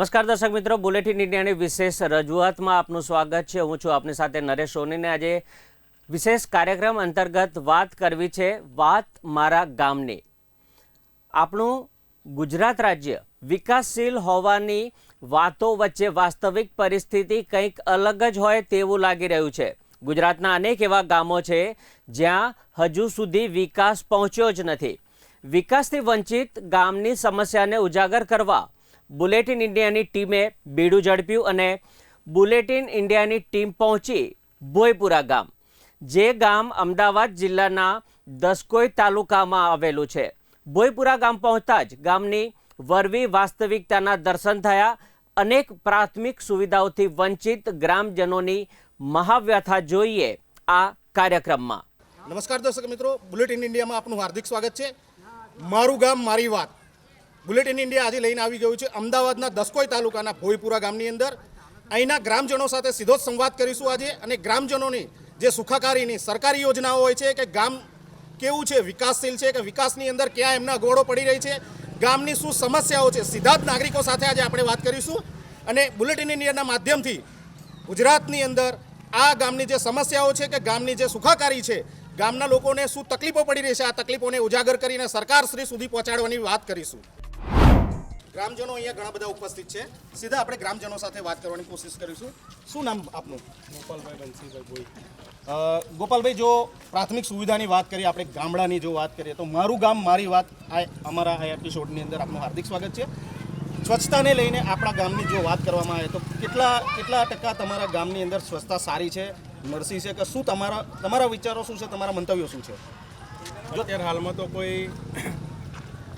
નમસ્કાર દર્શક મિત્રો, બુલેટિન ઇન્ડિયાની વિશેષ રજૂઆતમાં આપનું સ્વાગત છે. હું છું આપની સાથે નરેશ સોનીને. આજે વિશેષ કાર્યક્રમ અંતર્ગત વાત કરવી છે વાત મારા ગામની. આપણું ગુજરાત રાજ્ય વિકાસશીલ હોવાની વાતો વચ્ચે વાસ્તવિક પરિસ્થિતિ કંઈક અલગ જ હોય તેવું લાગી રહ્યું છે. ગુજરાતના અનેક એવા ગામો છે જ્યાં હજુ સુધી વિકાસ પહોંચ્યો જ નથી. વિકાસથી વંચિત ગામની સમસ્યાને ઉજાગર કરવા બુલેટિન ઇન્ડિયાની ટીમે બીડું ઝડપ્યું અને બુલેટિન ઇન્ડિયાની ટીમ પહોંચી ભોયપુરા ગામ, જે ગામ અમદાવાદ જિલ્લાના દસકોઈ તાલુકામાં આવેલું છે. ભોયપુરા ગામ પહોંચતા જ ગામની વરવી વાસ્તવિકતાના દર્શન થયા. અનેક પ્રાથમિક સુવિધાઓથી વંચિત ગ્રામજનોની મહાવ્યથા જોઈએ આ કાર્યક્રમમાં. નમસ્કાર દર્શક મિત્રો, બુલેટિન ઇન્ડિયામાં આપનું હાર્દિક સ્વાગત છે. મારું ગામ મારી વાત. બુલેટિન ઇન્ડિયા આજે લઈને આવી ગયું છે. અમદાવાદના દસકોઈ તાલુકાના ભોયપુરા ગામની અંદર. અહીંના ગ્રામજનો સાથે સીધો જ સંવાદ કરીશું આજે અને ગ્રામજનોની જે સુખાકારીની સરકારી યોજનાઓ હોય છે કે ગામ કેવું છે, વિકાસશીલ છે કે વિકાસની અંદર ક્યાં એમના ગોળો પડી રહી છે, ગામની શું સમસ્યાઓ છે, સીધા જ નાગરિકો સાથે આજે આપણે વાત કરીશું. અને બુલેટિન ઇન્ડિયાના માધ્યમથી ગુજરાતની અંદર આ ગામની જે સમસ્યાઓ છે કે ગામની જે સુખાકારી છે, ગામના લોકોને શું તકલીફો પડી રહી છે, આ તકલીફોને ઉજાગર કરીને સરકાર શ્રી સુધી પહોંચાડવાની વાત કરીશું. ગ્રામજનો અહીંયા ઘણા બધા ઉપસ્થિત છે. સીધા આપણે ગ્રામજનો સાથે વાત કરવાની કોશિશ કરીશું. શું નામ આપનું? ગોપાલભાઈ બંસીભાઈ ભોઈ ગોપાલભાઈ જો પ્રાથમિક સુવિધાની વાત કરીએ આપણે ગામડાની જો વાત કરીએ તો મારું ગામ મારી વાત આ અમારા આ એપિસોડની અંદર આપનું હાર્દિક સ્વાગત છે. સ્વચ્છતાને લઈને આપણા ગામની જો વાત કરવામાં આવે તો કેટલા કેટલા ટકા તમારા ગામની અંદર સ્વચ્છતા સારી છે નરસી છે કે શું તમારા તમારા વિચારો શું છે તમારા મંતવ્યો શું છે? અત્યારે હાલમાં તો કોઈ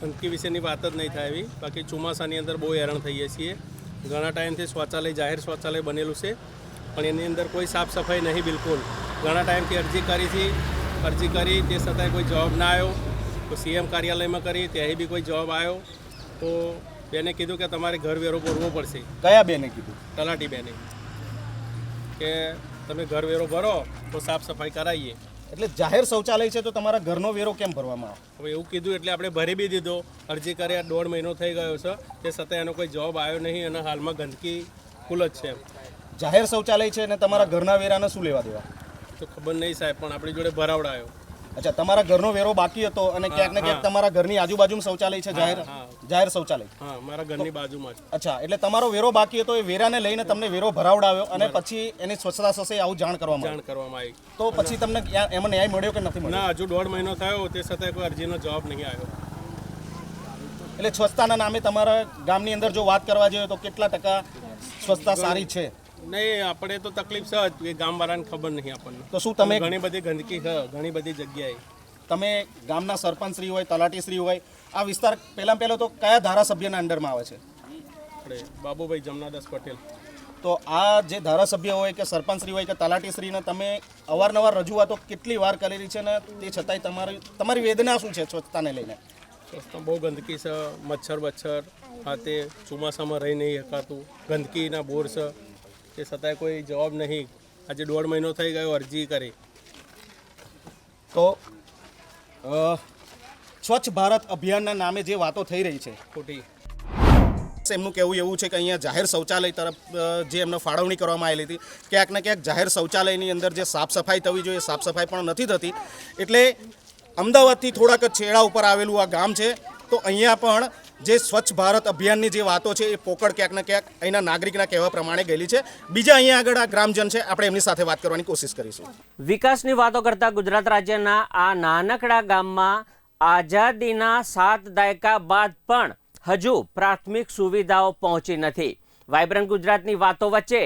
ગંદકી વિશેની વાત જ નહીં થાય એવી. બાકી ચોમાસાની અંદર બહુ હેરાન થઈએ છીએ. ઘણા ટાઈમથી શૌચાલય જાહેર શૌચાલય બનેલું છે. પણ એની અંદર કોઈ સાફ સફાઈ નહીં બિલકુલ. ઘણા ટાઈમથી અરજી કરી હતી અરજી કરી તે છતાંય કોઈ જવાબ ના આવ્યો. તો સીએમ કાર્યાલયમાં કરી ત્યાંથી બી કોઈ જવાબ આવ્યો. તો બેને કીધું કે તમારે ઘર વેરો ભરવો પડશે. કયા બેને કીધું? તલાટી બેને. કે તમે ઘર વેરો ભરો તો સાફ સફાઈ કરાવીએ. એટલે જાહેર શૌચાલય છે તો તમારા ઘરનો વેરો કેમ ભરવામાં આવે? હવે એવું કીધું એટલે આપણે ભરી બી દીધો. અરજી કર્યા દોઢ મહિનો થઈ ગયો છે તે છતાં એનો કોઈ જવાબ આવ્યો નહીં અને હાલમાં ગંદકી ફૂલ જ છે જાહેર શૌચાલય છે અને તમારા ઘરના વેરાને શું લેવા દેવા? તો ખબર નહીં સાહેબ પણ આપણી જોડે ભરાવડાયો. અચ્છા તમારા ઘરનો વેરો બાકી હતો અને ક્યાંક ને ક્યાંક તમારા ઘરની આજુબાજુમાં શૌચાલય છે જાહેર જાહેર શૌચાલય. હા મારા ઘરની બાજુમાં અચ્છા એટલે તમારો વેરો બાકી હતો એ વેરાને લઈને તમને વેરો ભરાવડાવ્યો અને પછી એની સ્વચ્છતા થશે આવું જાણ કરવામાં જાણ કરવામાં આવી. તો પછી તમને એમાં ન્યાય મળ્યો કે નથી મળ્યો? ના હજુ દોઢ મહિનો થયો તે સાથે કોઈ અરજીનો જવાબ નહીં આવ્યો. એટલે સ્વચ્છતાના નામે તમારા ગામની અંદર જો વાત કરવા જોઈએ તો કેટલા ટકા સ્વચ્છતા સારી છે? નહીં આપણે તો તકલીફ છે જ એ ગામવાળાને ખબર નહીં આપણને. તો શું તમે ઘણી બધી ગંદકી છે ઘણી બધી જગ્યાએ. તમે ગામના સરપંચ શ્રી હોય તલાટી શ્રી હોય આ વિસ્તાર પહેલાં પહેલો તો કયા ધારાસભ્યના અંડરમાં આવે છે? આપણે બાબુભાઈ જમનાદાસ પટેલ. તો આ જે ધારાસભ્ય હોય કે સરપંચ શ્રી હોય કે તલાટી શ્રીને તમે અવારનવાર રજૂઆતો કેટલી વાર કરેલી છે ને તે છતાંય તમારી તમારી વેદના શું છે સ્વચ્છતાને લઈને? સ્વચ્છતા બહુ ગંદકી છે મચ્છર બચ્છર હાથે ચોમાસામાં રહી નહીં શકાતું ગંદકીના બોર છે. તે છતાંય કોઈ જવાબ નહીં. આજે દોઢ મહિનો થઈ ગયો અરજી કરી. તો સ્વચ્છ ભારત અભિયાનના નામે જે વાતો થઈ રહી છે, ખોટી. એમનું કહેવું એવું છે કે અહીંયા જાહેર શૌચાલય તરફ જે એમને ફાળવણી કરવામાં આવેલી હતી, ક્યાંક ને ક્યાંક જાહેર શૌચાલયની અંદર જે સાફ સફાઈ થવી જોઈએ, સાફ સફાઈ પણ નથી થતી. એટલે અમદાવાદથી થોડાક છેડા ઉપર આવેલું આ ગામ છે. તો અહીંયા પણ જે સ્વચ્છ ભારત અભિયાનની જે વાતો છે એ પોકળ ક્યાંક ને ક્યાંક અહીંના નાગરિકના કહેવા પ્રમાણે ગયેલી છે. બીજા અહીંયા આગળ આ ગ્રામજન છે, આપણે એમની સાથે વાત કરવાની કોશિશ કરીશું. વિકાસની વાતો કરતા ગુજરાત રાજ્યના આ નાનકડા ગામમાં આઝાદીના સાત દાયકા બાદ પણ હજુ પ્રાથમિક સુવિધાઓ પહોંચી નથી. વાઇબ્રન્ટ ગુજરાતની વાતો વચ્ચે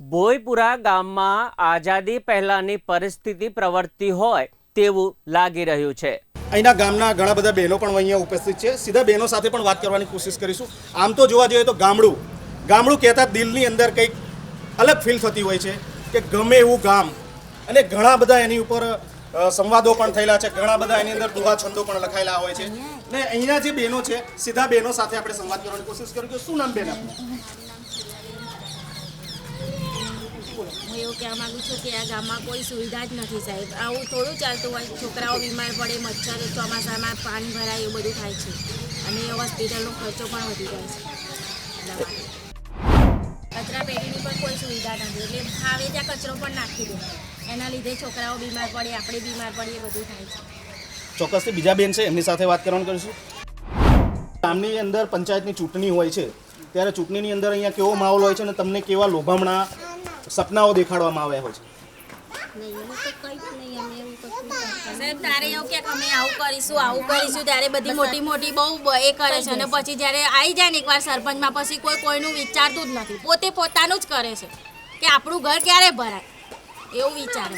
ભોયપુરા ગામમાં આઝાદી પહેલાંની પરિસ્થિતિ પ્રવર્તી હોય તેવું લાગી રહ્યું છે. અહીંના ગામના ઘણા બધા બહેનો પણ અહીંયા ઉપસ્થિત છે. સીધા બહેનો સાથે પણ વાત કરવાની કોશિશ કરીશું. આમ તો જોવા જઈએ તો ગામડું ગામડું કહેતા દિલની અંદર કંઈક અલગ ફીલ થતી હોય છે કે ગમે એવું ગામ. અને ઘણા બધા એની ઉપર સંવાદો પણ થયેલા છે. ઘણા બધા એની અંદર દુવા છંદો પણ લખાયેલા હોય છે. ને અહીંયા જે બહેનો છે, સીધા બહેનો સાથે આપણે સંવાદ કરવાની કોશિશ કરીશું શું નામ બેન આપનું હું એવું કહેવા માગું છું કે આ ગામમાં કોઈ સુવિધા જ નથી સાહેબ. આવું થોડું ચાલતું હોય, છોકરાઓ બીમાર પડે, મચ્છર, ચોમાસામાં પાણી ભરાય, એવું બધું થાય છે. અને હોસ્પિટલનો ખર્ચો પણ વધી જાય છે. એટલા માટે. સુવિધા નથી. એટલે આવે ત્યાં કચરો પણ નાખી દે. એના લીધે છોકરાઓ બીમાર પડે, આપણે બીમાર પડીએ બધું થાય છે. ચોક્કસથી બીજા બેન છે, એમની સાથે વાત કરવાનું કરીશું. ગામની અંદર પંચાયતની ચૂંટણી હોય છે. ત્યારે ચૂંટણીની અંદર અહીંયા કેવો માહોલ હોય છે અને તમને કેવા લોભામણા સપનાઓ દેખાડવામાં આવ્યા હોય છે. સાહેબ તારે એવું કે અમે આવું કરીશું આવું કરીશું ત્યારે બધી મોટી મોટી બહુ બ- એ કરે છે. અને પછી જ્યારે આવી જાય ને એકવાર સરપંચમાં પછી કોઈ કોઈનું વિચારતું જ નથી. પોતે પોતાનું જ કરે છે કે આપણું ઘર ક્યારે ભરાય? એવું વિચારે.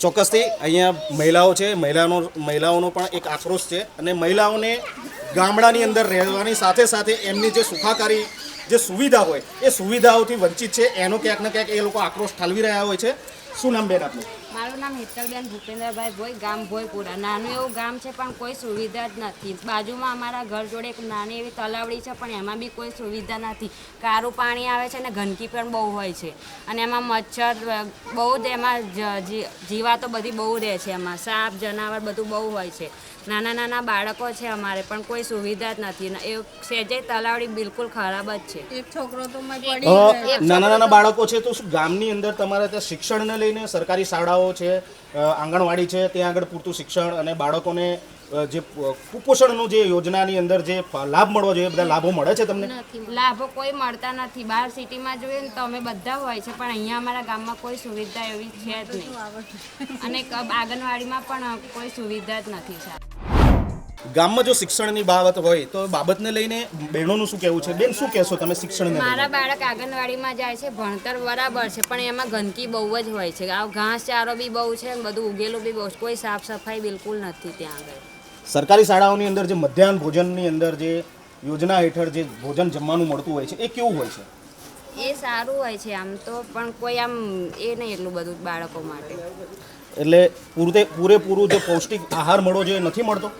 ચોક્કસથી અહીંયા મહિલાઓ છે મહિલાનો મહિલાઓનો પણ એક આક્રોશ છે. અને મહિલાઓને ગામડાની અંદર રહેવાની સાથે સાથે એમની જે સુખાકારી જે સુવિધા હોય, એ સુવિધાઓથી વંચિત છે. એનો ક્યાંક ને ક્યાંક એ લોકો આક્રોશ ઠાલવી રહ્યા હોય છે. શું નામ બેન આપનું? મારું નામ હેતલબેન ભૂપેન્દ્રભાઈ ભોઈ, ગામ ભોયપુરા. નાનું એવું ગામ છે, પણ કોઈ સુવિધા જ નથી. બાજુમાં અમારા ઘર જોડે એક નાની એવી તલાવડી છે, પણ એમાં બી કોઈ સુવિધા નથી. કારું પાણી આવે છે અને ગંદકી પણ બહુ હોય છે. અને એમાં મચ્છર બહુ જ એમાં જીવાતો બધી બહુ રહે છે એમાં. સાપ, જનાવર બધું બહુ હોય છે. નાના નાના બાળકો છે અમારે પણ કોઈ સુવિધા જ નથી. ને એ સેજે તલાવડી બિલકુલ ખરાબ જ છે. એક છોકરો તો મેં પડી નાના નાના બાળકો છે તો શું ગામની અંદર તમારે ત્યાં શિક્ષણને લઈને સરકારી શાળાઓ છે આંગણવાડી છે ત્યાં આગળ પૂરતું શિક્ષણ અને બાળકોને જે કુપોષણનું જે યોજનાની અંદર જે લાભ મળવો જોઈએ એ બધા લાભો મળે છે તમને? લાભો કોઈ મળતા નથી. બહાર સિટીમાં જોઈએ ને તો અમે બધા હોય છે પણ અહીંયા અમારા ગામમાં કોઈ સુવિધા એવી છે જ નહીં. અને આંગણવાડીમાં પણ કોઈ સુવિધા જ નથી સાહેબ. ગામમાં જો શિક્ષણની બાબત હોય તો બાબતને લઈને બહેનોનું શું કહેવું છે? બેન શું કહેશો તમે શિક્ષણને મારા બાળક આંગણવાડીમાં જાય છે ભણતર બરાબર છે પણ એમાં ગંદકી બહુ જ હોય છે. આ ઘાસ ચારો બી બહુ છે બધું ઉગેલું બી બહુ છે. કોઈ સાફ સફાઈ બિલકુલ નથી ત્યાં આગળ. સરકારી શાળાઓની અંદર જે મધ્યાહન ભોજનની અંદર જે યોજના હેઠળ જે ભોજન જમવાનું મળતું હોય છે એ કેવું હોય છે? એ સારું હોય છે આમ તો પણ કોઈ આમ એ નહીં એટલું બધું બાળકો માટે. એટલે પૂરતે પૂરેપૂરું જે પૌષ્ટિક આહાર મળવો જોઈએ નથી મળતો?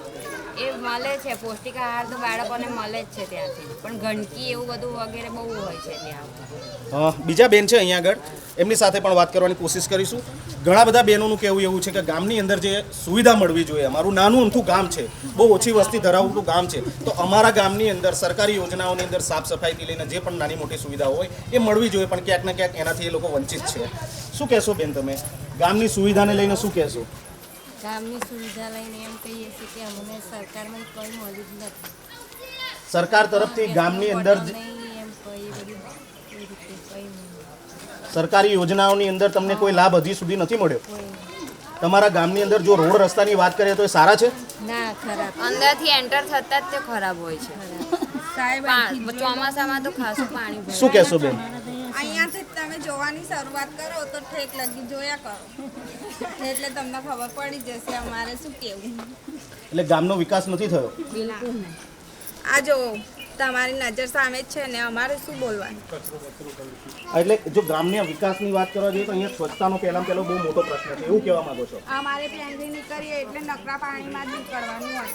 એ મળે છે પૌષ્ટિક આહાર તો બાળકોને મળે જ છે ત્યાંથી. પણ ગંદકી એવું બધું વગેરે બહુ હોય છે ત્યાં. બીજા બેન છે અહીંયા આગળ. એમની સાથે પણ વાત કરવાની કોશિશ કરીશું. ઘણા બધા બહેનોનું કહેવું એવું છે કે ગામની અંદર જે સુવિધા મળવી જોઈએ, અમારું નાનું અમથું ગામ છે, બહુ ઓછી વસ્તી ધરાવતું ગામ છે, તો અમારા ગામની અંદર સરકારી યોજનાઓની અંદર સાફ સફાઈથી લઈને જે પણ નાની મોટી સુવિધાઓ હોય, એ મળવી જોઈએ, પણ ક્યાંક ને ક્યાંક એનાથી એ લોકો વંચિત છે. શું કહેશો બેન તમે? ગામની સુવિધાને લઈને શું કહેશો? ગામની સુવિધા લઈને એમ કહીએ છીએ કે અમને સરકારમાં કોઈ મળી જ નથી. સરકાર તરફથી ગામની અંદર એમ બધું સરકારી યોજનાઓની અંદર તમને કોઈ લાભ હજી સુધી નથી મળ્યો? તમારા ગામની અંદર જો રોડ રસ્તાની વાત કરીએ તો એ સારા છે? ના ખરાબ. અંદરથી એન્ટર થતા જ તે ખરાબ હોય છે. સાહેબ ચોમાસામાં તો ખાસું પાણી શું કહેશો બેન? અહીંયાથી જ તમે જોવાની શરૂઆત કરો તો ઠેક લગી જોયા કરો. એટલે તમને ખબર પડી જશે અમારે શું કેવું. એટલે ગામનો વિકાસ નથી થયો? બિલકુલ આ જો તમારી નજર સામે જ છે ને અમારે શું બોલવાનું? એટલે જો ગ્રામ્ય વિકાસની વાત કરવા જઈએ તો અહીંયા સ્વચ્છતાનો પહેલાં પહેલો બહુ મોટો પ્રશ્ન છે. એવું કહેવા માંગો છો? અમારે પ્લેનથી નીકળીએ એટલે નકરા પાણીમાં જ નીકળવાનું હોય.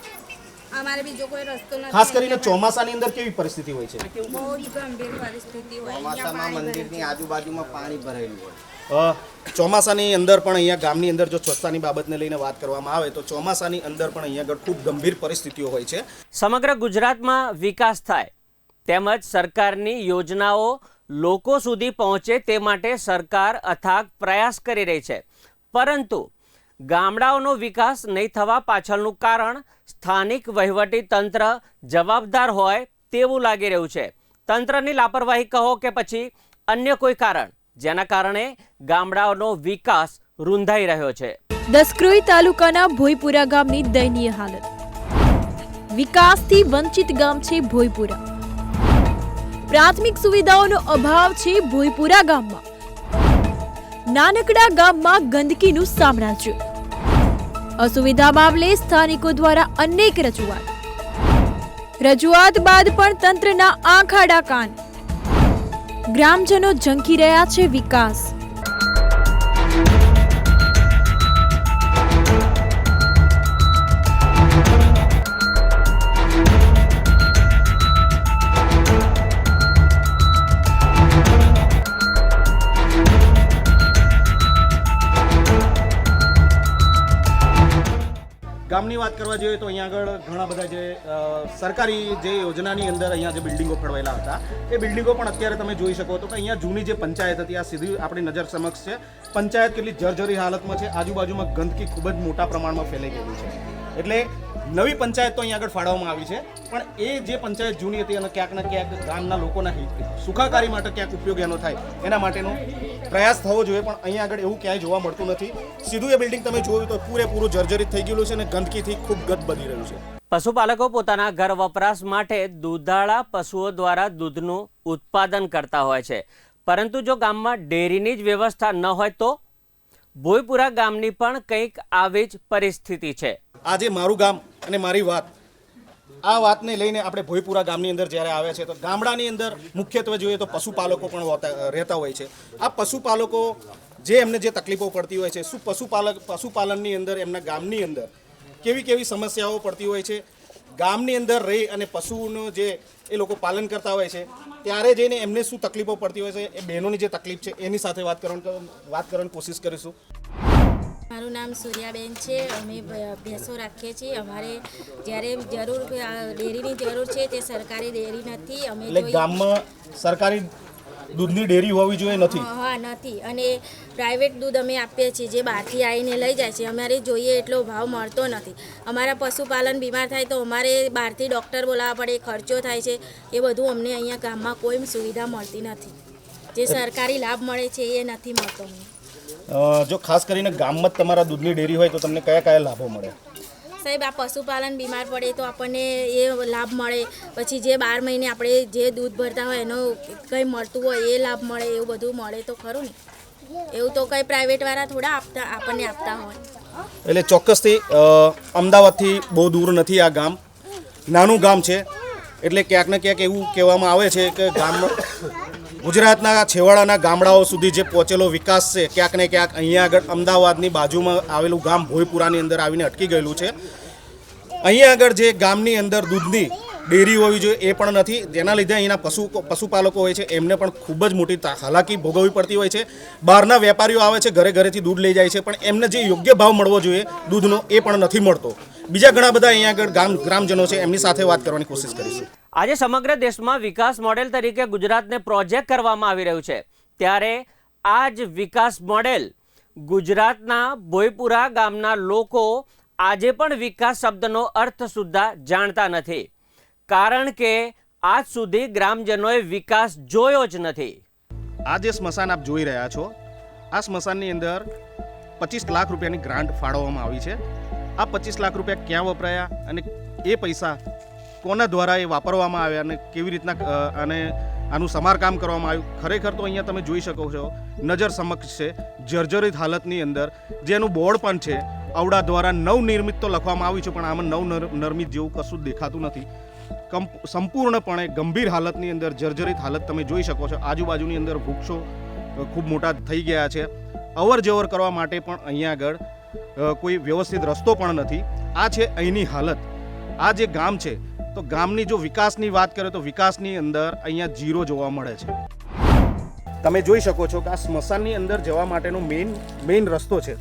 અમારે બીજો કોઈ રસ્તો નથી. ખાસ કરીને ચોમાસાની અંદર કેવી પરિસ્થિતિ હોય છે? બહુ જ ગંભીર પરિસ્થિતિ હોય. ચોમાસામાં મંદિરની આજુબાજુમાં પાણી ભરાયેલું હોય. ચોમાસાની અંદર પણ અહીંયા ગામની અંદર જો સ્વચ્છતાની બાબતને લઈને વાત કરવામાં આવે તો ચોમાસાની અંદર પણ અહીંયા આગળ ખૂબ ગંભીર પરિસ્થિતિઓ હોય છે. સમગ્ર ગુજરાતમાં વિકાસ થાય તેમજ સરકારની યોજનાઓ લોકો સુધી પહોંચે તે માટે સરકાર અથાગ પ્રયાસ કરી રહી છે. પરંતુ ગામડાઓનો વિકાસ નહીં થવા પાછળનું કારણ સ્થાનિક વહીવટી તંત્ર જવાબદાર હોય તેવું લાગી રહ્યું છે. તંત્રની લાપરવાહી કહો કે પછી અન્ય કોઈ કારણ? જેના કારણે ગામડાઓનો વિકાસ રૂંધાઈ રહ્યો છે. દસક્રોઈ તાલુકાના ભોયપુરા ગામની દયનીય હાલત. વિકાસથી વંચિત ગામ છે ભોયપુરા. પ્રાથમિક સુવિધાઓનો અભાવ છે ભોયપુરા ગામમાં. નાનકડા ગામમાં ગંદકીનું સામ્રાજ્ય. અસુવિધા મામલે સ્થાનિકો દ્વારા અનેક રજૂઆત. રજૂઆત બાદ પણ તંત્રના આંખાડા કાન. ગ્રામજનો ઝંખી રહ્યા છે વિકાસ. ગામની વાત કરવા જોઈએ તો અહીંયા આગળ ઘણા બધા જે સરકારી જે યોજનાની અંદર અહીંયા જે બિલ્ડિંગો ફળવાયેલા હતા, એ બિલ્ડિંગો પણ અત્યારે તમે જોઈ શકો તો કે અહીંયા જૂની જે પંચાયત હતી, આ સીધી આપણી નજર સમક્ષ છે, પંચાયત કેટલી જર્જરી હાલતમાં છે, આજુબાજુમાં ગંદકી ખૂબ જ મોટા પ્રમાણમાં ફેલાઈ ગયેલી છે. એટલે નવી પંચાયત તો અહીંયા આગળ ફાળવવામાં આવી છે. પણ એ જે પંચાયત જૂની હતી અને ક્યાંક ને ક્યાંક ગામના લોકોના સુખાકારી માટે ક્યાંક ઉપયોગ એનો થાય, એના માટેનો પ્રયાસ થવો જોઈએ, પણ અહીંયા આગળ એવું ક્યાંય જોવા મળતું નથી. સીધું એ બિલ્ડિંગ તમે જોયું તો પૂરેપૂરું જર્જરિત થઈ ગયેલું છે અને ગંદકીથી ખૂબ ગત બની રહ્યું છે. પશુપાલકો પોતાના ઘર વપરાશ માટે દૂધાળા પશુઓ દ્વારા દૂધનું ઉત્પાદન કરતા હોય છે. પરંતુ જો ગામમાં ડેરીની જ વ્યવસ્થા ન હોય તો ભોયપુરા ગામની પણ કંઈક આવી જ પરિસ્થિતિ છે. આજે મારું ગામ અને મારી વાત. આ વાતને લઈને આપણે ભોયપુરા ગામની અંદર જ્યારે આવે છે, તો ગામડાની અંદર મુખ્યત્વે જોઈએ તો પશુપાલકો પણ હોતા- રહેતા હોય છે. આ પશુપાલકો જે એમને જે તકલીફો પડતી હોય છે, શું પશુપાલક, પશુપાલનની અંદર, એમના ગામની અંદર કેવી કેવી સમસ્યાઓ પડતી હોય છે, ગામની અંદર રહી અને પશુનું જે એ લોકો પાલન કરતા હોય છે, ત્યારે જઈને એમને શું તકલીફો પડતી હોય છે, એ બહેનોની જે તકલીફ છે, એની સાથે વાત કરવાની વાત કરવાની કોશિશ કરીશું. મારું નામ સૂર્યાબેન છે. અમે ભેંસો રાખીએ છીએ. અમારે જ્યારે જરૂર ડેરીની જરૂર છે તે સરકારી ડેરી નથી. અમે જોઈએ- ગામમાં સરકારી દૂધની ડેરી હોવી જોઈએ નથી? હા નથી. અને પ્રાઇવેટ દૂધ અમે આપીએ છીએ. જે બહારથી આવીને લઈ જાય છે. અમારે જોઈએ એટલો ભાવ મળતો નથી. અમારા પશુપાલન બીમાર થાય તો અમારે બહારથી ડૉક્ટર બોલાવવા પડે ખર્ચો થાય છે. એ બધું અમને અહીંયા ગામમાં કોઈ સુવિધા મળતી નથી. જે સરકારી લાભ મળે છે એ નથી મળતો અમને. જો ખાસ કરીને ગામમાં જ તમારા દૂધની ડેરી હોય તો તમને કયા કયા લાભો મળે? સાહેબ આ પશુપાલન બીમાર પડે તો આપણને એ લાભ મળે. પછી જે બાર મહિને આપણે જે દૂધ ભરતા હોય એનો કંઈ મળતું હોય એ લાભ મળે એવું બધું મળે તો ખરું ને? એવું તો કંઈ પ્રાઇવેટવાળા થોડા આપતા આપણને આપતા હોય. એટલે ચોક્કસથી અમદાવાદથી બહુ દૂર નથી આ ગામ. નાનું ગામ છે. એટલે ક્યાંક ને ક્યાંક એવું કહેવામાં આવે છે કે ગામ ગુજરાતના છેવાડાના ગામડાઓ સુધી જે પહોંચેલો વિકાસ છે, ક્યાંક ને ક્યાંક અહીંયા આગળ અમદાવાદની બાજુમાં આવેલું ગામ ભોયપુરાની અંદર આવીને અટકી ગયેલું છે. અહીંયા આગળ જે ગામની અંદર દૂધની ડેરી હોવી જોઈએ એ પણ નથી. જેના લીધે અહીંના પશુ પશુપાલકો હોય છે, એમને પણ ખૂબ જ મોટી હાલાકી ભોગવવી પડતી હોય છે. બહારના વેપારીઓ આવે છે, ઘરે ઘરેથી દૂધ લઈ જાય છે, પણ એમને જે યોગ્ય ભાવ મળવો જોઈએ દૂધનો એ પણ નથી મળતો. બીજા ઘણા બધા અહીંયા આગળ ગામ, ગ્રામજનો છે, એમની સાથે વાત કરવાની કોશિશ કરીશું. આજે સમગ્ર દેશમાં વિકાસ મોડેલ તરીકે ગુજરાતને પ્રોજેક્ટ કરવામાં આવી રહ્યું છે. ત્યારે આ જ વિકાસ મોડેલ ગુજરાતના ભોયપુરા ગામના લોકો આજે પણ વિકાસ શબ્દનો અર્થ સુદ્ધા જાણતા નથી. કારણ કે આજ સુધી ગ્રામજનોએ વિકાસ જોયો જ નથી. આ જે સ્મશાન આપ જોઈ રહ્યા છો, આ સ્મશાનની અંદર પચીસ લાખ રૂપિયાની ગ્રાન્ટ ફાળવવામાં આવી છે. આ પચીસ લાખ રૂપિયા ક્યાં વપરાયા અને એ પૈસા કોના દ્વારા એ વાપરવામાં આવ્યા અને કેવી રીતના અને આનું સમારકામ કરવામાં આવ્યું? ખરેખર તો અહીંયા તમે જોઈ શકો છો, નજર સમક્ષ છે, જર્જરિત હાલતની અંદર, જેનું બોર્ડ પણ છે. અવડા દ્વારા નવનિર્મિત તો લખવામાં આવ્યું છે, પણ આમાં નવ નિર્મિત જેવું કશું દેખાતું નથી. સંપૂર્ણપણે ગંભીર હાલતની અંદર જર્જરિત હાલત તમે જોઈ શકો છો. આજુબાજુની અંદર વૃક્ષો ખૂબ મોટા થઈ ગયા છે. અવર જવર કરવા માટે પણ અહીંયા આગળ કોઈ વ્યવસ્થિત રસ્તો પણ નથી. આ છે અહીંની હાલત. આ જે ગામ છે તો ગામની જો વિકાસની વાત કરીએ તો વિકાસની અંદર અહીંયા જીરો જોવા મળે છે. તમે જોઈ શકો છો કે આ સ્મશાનની અંદર જવા માટેનો મેઇન મેઇન રસ્તો છે.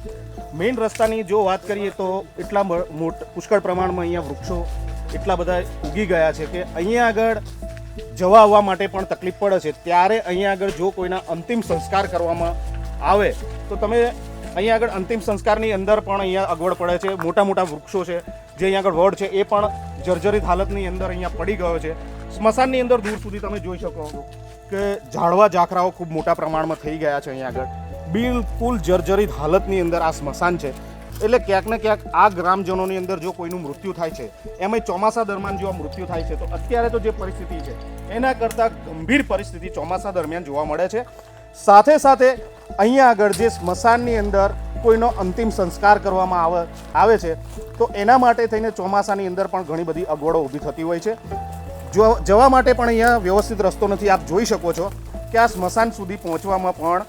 મેઇન રસ્તાની જો વાત કરીએ તો એટલા પુષ્કળ પ્રમાણમાં અહીંયા વૃક્ષો એટલા બધા ઉગી ગયા છે કે અહીંયા આગળ જવા આવવા માટે પણ તકલીફ પડે છે. ત્યારે અહીંયા આગળ જો કોઈના અંતિમ સંસ્કાર કરવામાં આવે, તો તમે અહીંયા આગળ અંતિમ સંસ્કારની અંદર પણ અહીંયા અગવડ પડે છે. મોટા મોટા વૃક્ષો છે, જે અહીંયા આગળ વડ છે, એ પણ જર્જરિત હાલતની અંદર અહીંયા પડી ગયો છે. સ્મશાનની અંદર દૂર સુધી તમે જોઈ શકો છો કે ઝાડવા ઝાખરાઓ ખૂબ મોટા પ્રમાણમાં થઈ ગયા છે અહીંયા આગળ. બિલકુલ જર્જરિત હાલતની અંદર આ સ્મશાન છે. એટલે ક્યાંક ને ક્યાંક આ ગ્રામજનોની અંદર જો કોઈનું મૃત્યુ થાય છે, એમાંય ચોમાસા દરમિયાન જો આ મૃત્યુ થાય છે, તો અત્યારે તો જે પરિસ્થિતિ છે, એના કરતાં ગંભીર પરિસ્થિતિ ચોમાસા દરમિયાન જોવા મળે છે. સાથે સાથે અહીંયા આગળ જે સ્મશાનની અંદર કોઈનો અંતિમ સંસ્કાર કરવામાં આવે આવે છે, તો એના માટે થઈને ચોમાસાની અંદર પણ ઘણી બધી અગવડો ઊભી થતી હોય છે. જો જવા માટે પણ અહીંયા વ્યવસ્થિત રસ્તો નથી, આપ જોઈ શકો છો કે આ સ્મશાન સુધી પહોંચવામાં પણ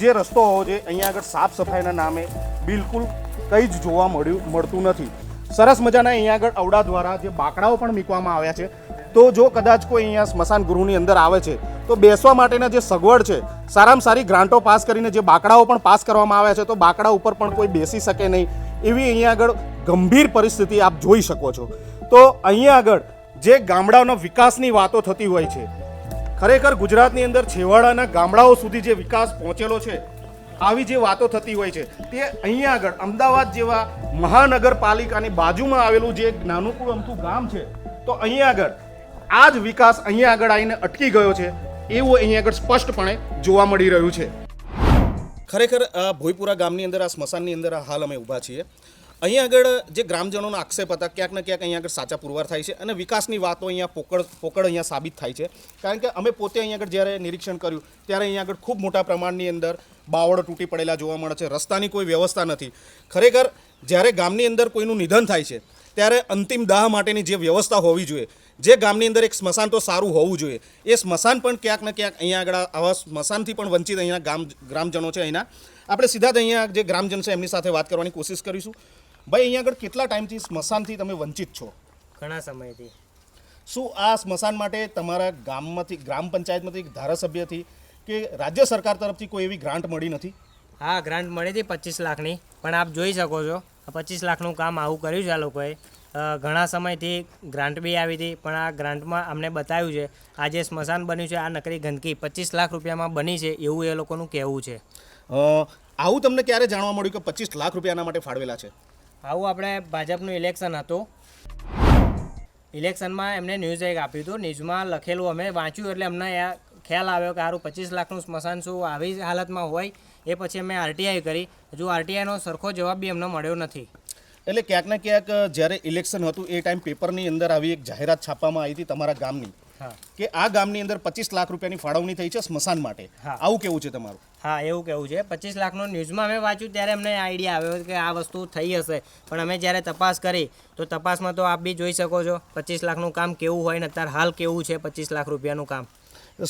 જે રસ્તો હોવો જોઈએ, અહીંયા આગળ સાફ સફાઈના નામે બિલકુલ કંઈ જ જોવા મળ્યું, મળતું નથી. સરસ મજાના અહીંયા આગળ અવડા દ્વારા જે બાકડાઓ પણ મૂકવામાં આવ્યા છે. તો જો કદાચ કોઈ અહીંયા સ્મશાન ગૃહની અંદર આવે છે, તો બેસવા માટેના જે સગવડ છે, સારામાં સારી ગ્રાન્ટો પાસ કરીને જે બાકડાઓ પણ પાસ કરવામાં આવ્યા છે, તો બાકડા ઉપર પણ કોઈ બેસી શકે નહીં. એવી અહીંયા આગળ ગંભીર પરિસ્થિતિ આપ જોઈ શકો છો. તો અહીંયા આગળ જે ગામડાઓના વિકાસની વાતો થતી હોય છે, ખરેખર ગુજરાતની અંદર છેવાડાના ગામડાઓ સુધી જે વિકાસ પહોંચેલો છે, આવી જે વાતો થતી હોય છે, તે અહીંયા આગળ અમદાવાદ જેવા મહાનગરપાલિકાની બાજુમાં આવેલું જે એક નાનકડું અમથું ગામ છે, તો અહીંયા આગળ આ જ વિકાસ અહીંયા આગળ આવીને અટકી ગયો છે, એવું અહીંયા આગળ સ્પષ્ટપણે જોવા મળી રહ્યું છે. ખરેખર આ ભોયપુરા ગામની અંદર, આ સ્મશાનની અંદર આ હાલ અમે ઊભા છીએ. અહીંયા આગળ જે ગ્રામજનોનો આક્ષેપ હતા, ક્યાંક ને ક્યાંક અહીંયા આગળ સાચા પુરવાર થાય છે અને વિકાસની વાતો અહીંયા પોકળ પોકળ અહીંયા સાબિત થાય છે. કારણ કે અમે પોતે અહીંયા આગળ જ્યારે નિરીક્ષણ કર્યું, ત્યારે અહીંયા આગળ ખૂબ મોટા પ્રમાણની અંદર બાવળો તૂટી પડેલા જોવા મળે છે, રસ્તાની કોઈ વ્યવસ્થા નથી. ખરેખર, જ્યારે ગામની અંદર કોઈનું નિધન થાય છે, ત્યારે અંતિમ દાહ માટેની જે વ્યવસ્થા હોવી જોઈએ જે ગામની અંદર એક સ્મશાન તો સારું હોવું જોઈએ. એ સ્મશાન પણ ક્યાંક ને ક્યાંક અહીંયા આગળ આવા સ્મશાનથી પણ વંચિત અહીંયા ગામ ગ્રામજનો છે અહીંના. આપણે સીધા જ અહીંયા જે ગ્રામજન છે એમની સાથે વાત કરવાની કોશિશ કરીશું. ભાઈ અહીંયા આગળ કેટલા ટાઈમથી સ્મશાનથી તમે વંચિત છો? ઘણા સમયથી. શું આ સ્મશાન માટે તમારા ગામમાંથી ગ્રામ પંચાયતમાંથી ધારાસભ્યથી કે રાજ્ય સરકાર તરફથી કોઈ એવી ગ્રાન્ટ મળી નથી? હા ગ્રાન્ટ મળી હતી પચીસ લાખની. પણ આપ જોઈ શકો છો આ પચીસ લાખનું કામ આવું કર્યું છે આ લોકોએ. ઘણા સમયથી ગ્રાન્ટ બી આવી હતી પણ આ ગ્રાન્ટમાં અમને બતાવ્યું છે આ જે સ્મશાન બન્યું છે આ નકરી ગંદકી પચીસ લાખ રૂપિયામાં બની છે એવું એ લોકોનું કહેવું છે. આવું તમને ક્યારે જાણવા મળ્યું કે પચીસ લાખ રૂપિયાના માટે ફાળવેલા છે? આવું આપણે ભાજપનું ઇલેક્શન હતું. ઇલેક્શનમાં એમને ન્યૂઝ એક આપ્યું હતું ન્યૂઝમાં લખેલું અમે વાંચ્યું એટલે અમને ખ્યાલ આવ્યો કે સારું પચીસ લાખનું સ્મશાન શું આવી જ હાલતમાં હોય એ પછી અમે આરટીઆઈ કરી. હજુ આરટીઆઈનો સરખો જવાબ બી અમને મળ્યો નથી. એટલે ક્યાંક ને ક્યાંક જ્યારે ઇલેક્શન હતું એ ટાઈમ પેપરની અંદર આવી એક જાહેરાત છાપવામાં આવી હતી તમારા ગામની. કે આ ગામની અંદર પચીસ લાખ રૂપિયાની ફાળવણી થઈ છે સ્મશાન માટે. હા. આવું કેવું છે તમારું? હા એવું કેવું છે. પચીસ લાખનો ન્યૂઝમાં અમે વાંચ્યું ત્યારે અમને આઈડિયા આવ્યો કે આ વસ્તુ થઈ હશે. પણ અમે જ્યારે તપાસ કરી તો તપાસમાં તો આપ બી જોઈ શકો છો પચીસ લાખનું કામ કેવું હોય ને અત્યારે હાલ કેવું છે પચીસ લાખ રૂપિયાનું કામ.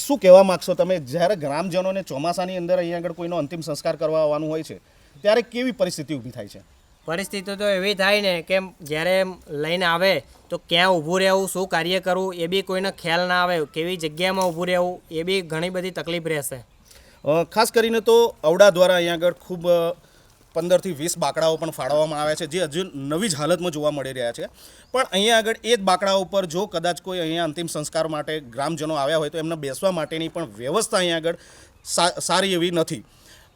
શું કહેવા માગશો તમે? જ્યારે ગ્રામજનોને ચોમાસાની અંદર અહીંયા આગળ કોઈનો અંતિમ સંસ્કાર કરવા આવવાનું હોય છે ત્યારે કેવી પરિસ્થિતિ ઊભી થાય છે? પરિસ્થિતિ તો એવી થાય ને કે જ્યારે લઈને આવે તો ક્યાં ઊભું રહેવું, શું કાર્ય કરવું, એ બી કોઈને ખ્યાલ ના આવે. કેવી જગ્યામાં ઊભું રહેવું, એ બી ઘણી બધી તકલીફ રહેશે. ખાસ કરીને તો અવડા દ્વારા અહીંયા આગળ ખૂબ પંદરથી વીસ બાકડાઓ પણ ફાળવવામાં આવ્યા છે, જે હજુ નવી જ હાલતમાં જોવા મળી રહ્યા છે. પણ અહીંયા આગળ એ જ બાકડા ઉપર જો કદાચ કોઈ અહીંયા અંતિમ સંસ્કાર માટે ગ્રામજનો આવ્યા હોય તો એમને બેસવા માટેની પણ વ્યવસ્થા અહીંયા આગળ સારી એવી નથી.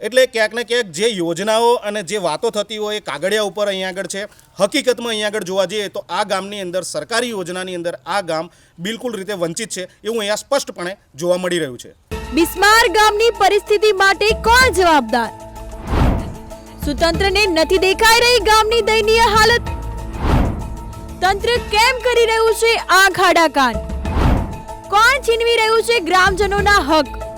એટલે ક્યાંક ને ક્યાંક જે યોજનાઓ અને જે વાતો થતી હોય એ કાગળિયા ઉપર અહીંયા આગળ છે. હકીકતમાં અહીંયા આગળ જોવા જઈએ તો આ ગામની અંદર, સરકારી યોજનાની અંદર આ ગામ બિલકુલ રીતે વંચિત છે એવું અહીંયા સ્પષ્ટપણે જોવા મળી રહ્યું છે. બિસ્માર ગામની પરિસ્થિતિ માટે કોણ જવાબદાર? સુતંત્રને નથી દેખાઈ રહી ગામની દયનીય હાલત? તંત્ર કેમ કરી રહ્યું છે આ ખાડા કાન કોણ છીનવી રહ્યું છે ગ્રામજનોના હક?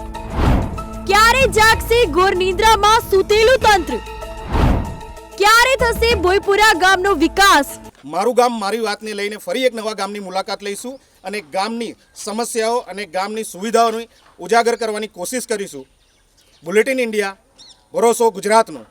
ક્યારે જાગશે ઘોર નિંદ્રામાં સૂતેલું તંત્ર? ક્યારે થશે ભોયપુરા ગામનો વિકાસ? મારું ગામ, મારી વાતને લઈને ફરી એક નવા ગામની મુલાકાત લઈશું અને ગામની સમસ્યાઓ અને ગામની સુવિધાઓની ઉજાગર કરવાની કોશિશ કરીશું. બુલેટિન ઇન્ડિયા ભરોસો ગુજરાતનો.